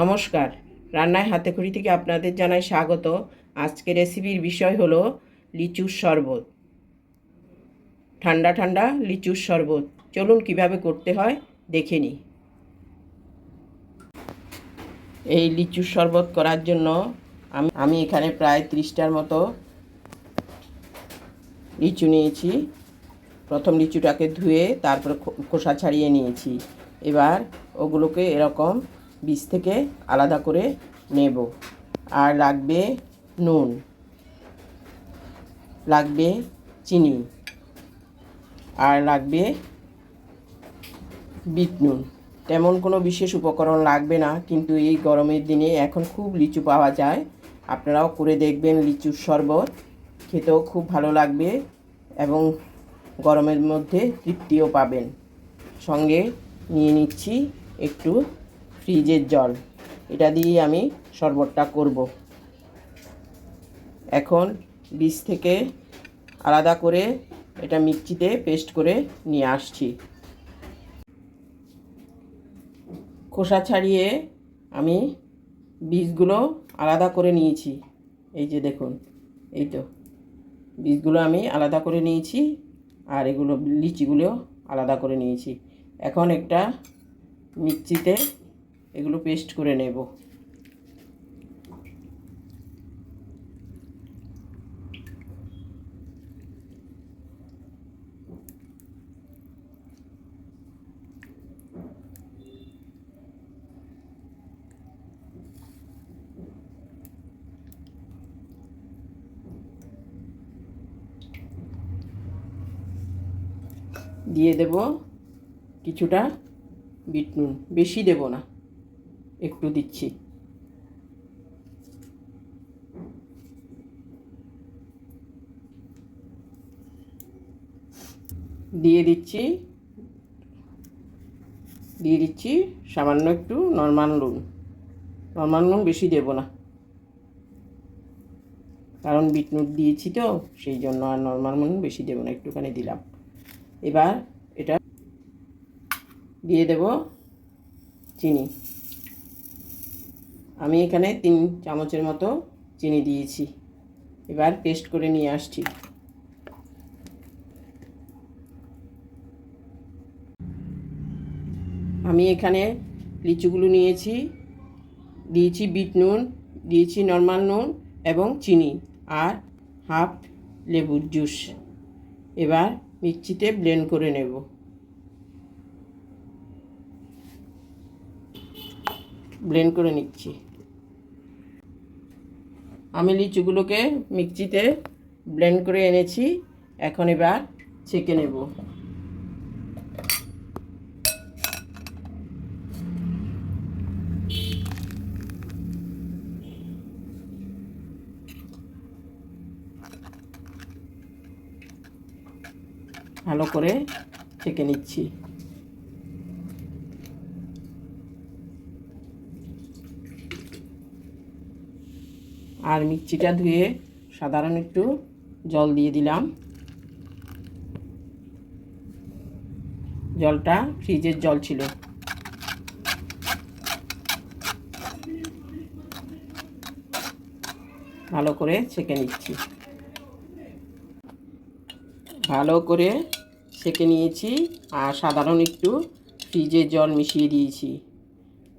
নমস্কার। রান্নায় হাতে খড়ি থেকে আপনাদের জানাই স্বাগত। আজকে রেসিপির বিষয় হলো লিচুর শরবত। ঠান্ডা ঠান্ডা লিচুর শরবত। চলুন কীভাবে করতে হয় দেখে নিই। এই লিচুর শরবত করার জন্য আমি আমি এখানে প্রায় ত্রিশটার মতো লিচু নিয়েছি। প্রথম লিচুটাকে ধুয়ে তারপর খোসা ছাড়িয়ে নিয়েছি। এবার ওগুলোকে এরকম বীজ থেকে আলাদা করে নেব। আর লাগবে নুন। লাগবে চিনি। আর লাগবে বিট নুন। তেমন কোনো বিশেষ উপকরণ লাগবে না, কিন্তু এই গরমের দিনে এখন খুব লিচু পাওয়া যায়। আপনারাও করে দেখবেন লিচুর শরবত। খেতেও খুব ভালো লাগবে এবং গরমের মধ্যে তৃপ্তিও পাবেন। সঙ্গে নিয়ে নিচ্ছি একটু ফ্রিজের জল। এটা দিয়ে আমি শরবতটা করব। এখন বীজ থেকে আলাদা করে এটা মিক্সিতে পেস্ট করে নিয়ে আসছি। খোসা ছাড়িয়ে আমি বীজগুলো আলাদা করে নিয়েছি। এই যে দেখুন, এই তো। বীজগুলো আমি আলাদা করে নিয়েছি আর এগুলো, লিচিগুলো আলাদা করে নিয়েছি। এখন একটা মিক্সিতে এগুলো পেস্ট করে নেব। দিয়ে দেব কিছুটা বিট নুন। বেশি দেব না। একটু দিচ্ছি। দিয়ে দিচ্ছি দিয়ে দিচ্ছি সামান্য একটু নর্মাল নুন। নর্মাল নুন বেশি দেব না। কারণ বিট নুন দিয়েছি তো, সেই জন্য আর নর্মাল নুন বেশি দেবো না, একটুখানি দিলাম। এবার এটা দিয়ে দেব চিনি। আমি এখানে তিন চামচের মতো চিনি দিয়েছি। এবার পেস্ট করে নিয়ে আসছি। আমি এখানে লিচুগুলো নিয়েছি, দিয়েছি বিট নুন, দিয়েছি নর্মাল নুন এবং চিনি আর হাফ লেবুর জুস। এবার মিক্সিতে ব্লেন্ড করে নেব। ব্লেন্ড করে নিচ্ছি। আমি লিচুগুলোকে মিক্সিতে ব্লেন্ড করে এনেছি। এখন এবার ছেঁকে নেব। ভালো করে ছেঁকে নিচ্ছি। আর মিক্সিটা ধুয়ে সাধারণ একটু জল দিয়ে দিলাম। জলটা ফ্রিজের জল ছিল। ভালো করে ছেঁকে নিচ্ছি। ভালো করে সেঁকে নিয়েছি আর সাধারণ একটু ফ্রিজের জল মিশিয়ে দিয়েছি।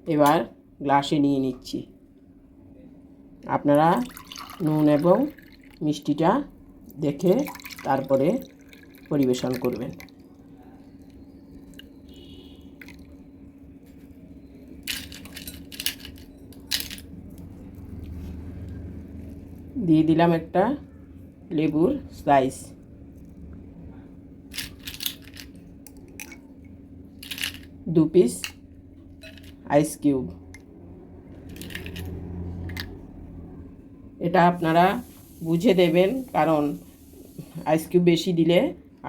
এবার গ্লাসে নিয়ে নিচ্ছি। আপনারা নুন এবং মিষ্টিটা দেখে তারপরে পরিবেশন করবেন। দিয়ে দিলাম একটা লেবুর স্লাইস। দু পিস আইস কিউব। এটা আপনারা বুঝে দেবেন, কারণ আইস কিউব বেশি দিলে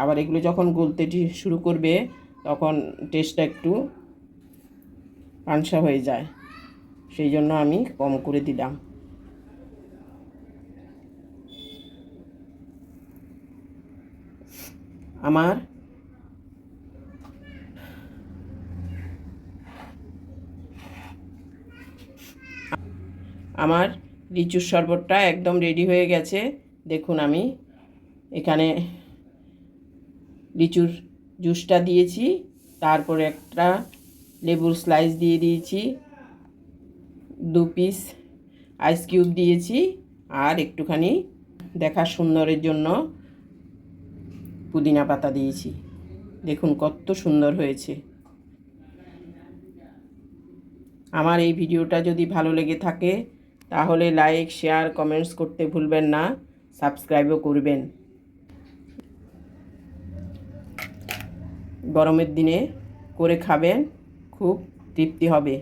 আবার এগুলো যখন গলতে শুরু করবে, তখন টেস্টটা একটু পানসা হয়ে যায়। সেই জন্য আমি কম করে দিলাম। আমার আমার লিচুর শরবতটা একদম রেডি হয়ে গেছে। দেখুন আমি এখানে লিচুর জুসটা দিয়েছি, তারপরে একটা লেবুর স্লাইস দিয়ে দিয়েছি, দু পিস আইস কিউব দিয়েছি, আর একটুখানি দেখা সুন্দরের জন্য পুদিনা পাতা দিয়েছি। দেখুন কত সুন্দর হয়েছে। আমার এই ভিডিওটা যদি ভালো লেগে থাকে তাহলে লাইক শেয়ার কমেন্টস করতে ভুলবেন না। সাবস্ক্রাইবও করবেন। গরমের দিনে করে খাবেন, খুব তৃপ্তি হবে।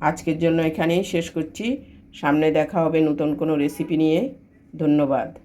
আজকের জন্য এখানেই শেষ করছি। সামনে দেখা হবে নতুন কোনো রেসিপি নিয়ে। ধন্যবাদ।